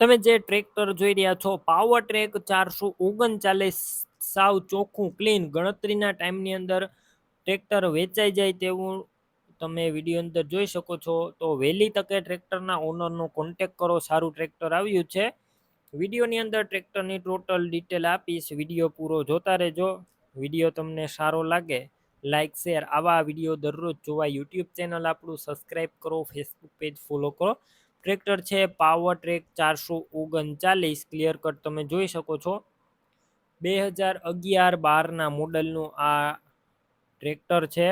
તમે જે ટ્રેક્ટર જોઈ રહ્યા છો પાવર ટ્રેક ચારસો ઓગણચાલીસ, સાવ ચોખ્ખું ક્લીન ગણતરીના ટાઈમની અંદર ટ્રેક્ટર વેચાઈ જાય તેવું તમે વીડિયો અંદર જોઈ શકો છો. તો વહેલી તકે ટ્રેક્ટરના ઓનરનો કોન્ટેક કરો, સારું ટ્રેક્ટર આવ્યું છે. વિડીયોની અંદર ટ્રેક્ટરની ટોટલ ડિટેલ આપીશ વીડિયો પૂરો જોતા રહેજો. વીડિયો તમને સારો લાગે લાઇક શેર આવા વીડિયો દરરોજ જોવા યુટ્યુબ ચેનલ આપણું સબસ્ક્રાઈબ કરો ફેસબુક પેજ ફોલો કરો. ટ્રેક્ટર છે, પાવર ટ્રેક ચારસો ઓગણચાલીસ ક્લિયર કટ તમે જોઈ શકો છો. બે હજાર અગિયાર બારના મોડલનું આ ટ્રેક્ટર છે.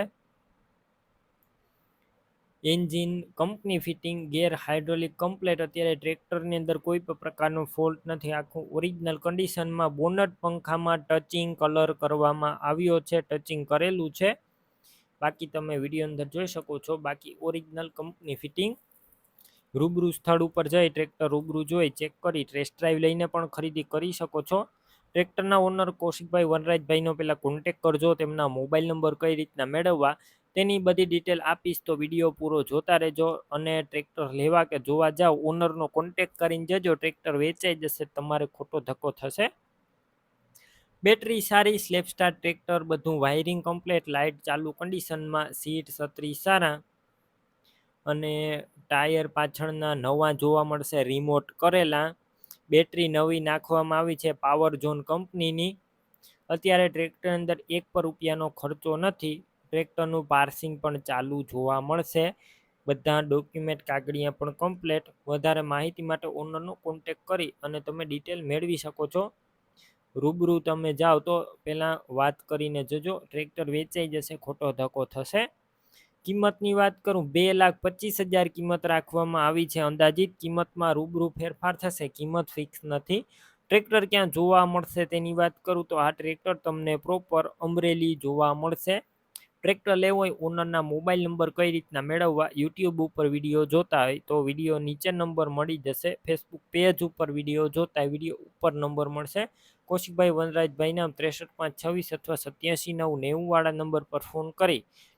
Engine company fitting, gear hydraulic complete, અત્યારે ટ્રેક્ટરની અંદર કોઈ પણ પ્રકારનો ફોલ્ટ નથી. આખું ઓરિજિનલ કન્ડિશનમાં બોનટ પંખામાં ટચિંગ કલર કરવામાં આવ્યો છે, ટચિંગ કરેલું છે. બાકી તમે વીડિયો અંદર જોઈ શકો છો. બાકી ઓરિજિનલ કંપની ફિટિંગ રૂબરૂ સ્થળ ઉપર જઈ ટ્રેક્ટર રૂબરૂ જોઈ, ચેક કરી ટેસ્ટ ડ્રાઈવ લઈને પણ ખરીદી કરી શકો છો. ટ્રેક્ટરના ઓનર કૌશિકભાઈ વનરાજભાઈનો પહેલાં કોન્ટેક કરજો, તેમના મોબાઈલ નંબર કઈ રીતના મેળવવા, તેની બધી ડિટેલ આપીશ તો વીડિયો પૂરો જોતા રહેજો અને ટ્રેક્ટર લેવા કે જોવા જાઓ ઓનરનો કોન્ટેક કરીને જજો, ટ્રેક્ટર વેચાઈ જશે, તમારે ખોટો ધક્કો થશે. બેટરી સારી સ્લેપસ્ટાર ટ્રેક્ટર, બધું વાયરિંગ કમ્પ્લેટ લાઇટ ચાલુ કન્ડિશનમાં સીટ છત્રી સારા. અને ટાયર પાછળના નવા જોવા મળશે. રિમોટ કરેલા, બેટરી નવી નાખવામાં આવી છે પાવર ઝોન કંપનીની. અત્યારે ટ્રેક્ટર અંદર એક પર રૂપિયાનો ખર્ચો નથી. ટ્રેક્ટરનું પાર્સિંગ પણ ચાલુ જોવા મળશે. બધા ડોક્યુમેન્ટ કાગળિયા પણ કમ્પ્લેટ. વધારે માહિતી માટે ઓનરનો કોન્ટેક કરી અને તમે ડિટેલ મેળવી શકો છો. રૂબરૂ તમે જાઓ તો પહેલાં વાત કરીને જજો. ટ્રેક્ટર વેચાઈ જશે, ખોટો ધક્કો થશે. કિંમતની વાત કરું, બે લાખ પચીસ હજાર કિંમત રાખવામાં આવી છે અંદાજિત. કિંમતમાં રૂબરૂ ફેરફાર થશે, કિંમત ફિક્સ નથી. ટ્રેક્ટર ક્યાં જોવા મળશે તેની વાત કરું તો આ ટ્રેક્ટર તમને પ્રોપર અમરેલી જોવા મળશે. ટ્રેક્ટર લેવો હોય, ઓનરના મોબાઈલ નંબર કઈ રીતના મેળવવા, યુટ્યુબ ઉપર વીડિયો જોતા હોય તો વીડિયો નીચે નંબર મળી જશે, ફેસબુક પેજ ઉપર વીડિયો જોતા વીડિયો ઉપર નંબર મળશે. કૌશિકભાઈ વનરાજભાઈ નામ ત્રેસઠ પાંચ છવ્વીસ અથવા સત્યાસી નવ નેવું વાળા નંબર પર ફોન કરી